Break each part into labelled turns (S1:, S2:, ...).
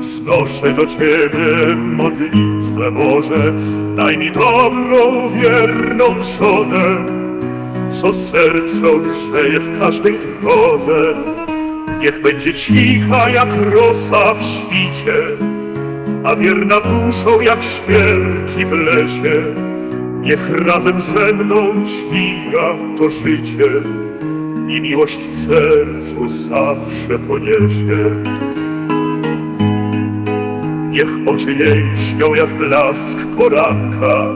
S1: Wznoszę do Ciebie modlitwę Boże, daj mi dobrą, wierną żonę, co serce grzeje w każdej drodze. Niech będzie cicha jak rosa w świcie, a wierna duszą jak świerki w lesie. Niech razem ze mną dźwiga to życie i miłość sercu zawsze poniesie. Niech oczy jej śnią jak blask poranka,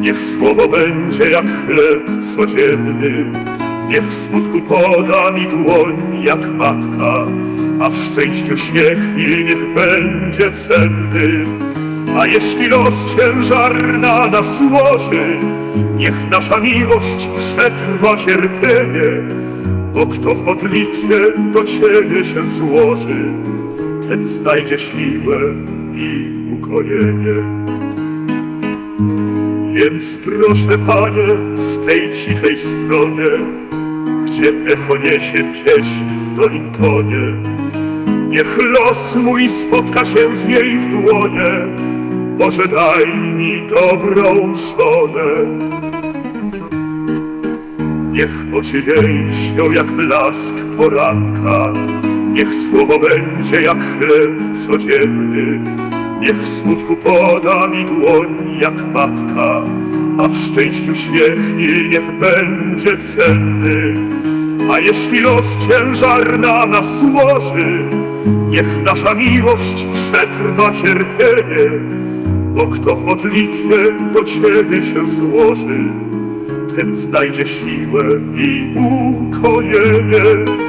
S1: niech słowo będzie jak chleb codzienny, niech w smutku poda mi dłoń jak matka, a w szczęściu śmiech jej niech będzie cenny. A jeśli los ciężar na nas łoży, niech nasza miłość przetrwa cierpienie, bo kto w modlitwie do Ciebie się złoży, ten znajdzie siłę i ukojenie. Więc proszę Panie, w tej cichej stronie, gdzie echo niesie pieśń w Dolintonie, niech los mój spotka się z niej w dłonie, Boże daj mi dobrą żonę. Niech oczy jej śnią jak blask poranka, Niech słowo będzie jak chleb codzienny, Niech w smutku poda mi dłoń jak matka, A w szczęściu śmiech niech będzie cenny. A jeśli los ciężar na nas złoży, Niech nasza miłość przetrwa cierpienie, Bo kto w modlitwie do Ciebie się złoży, ten znajdzie siłę i ukojenie.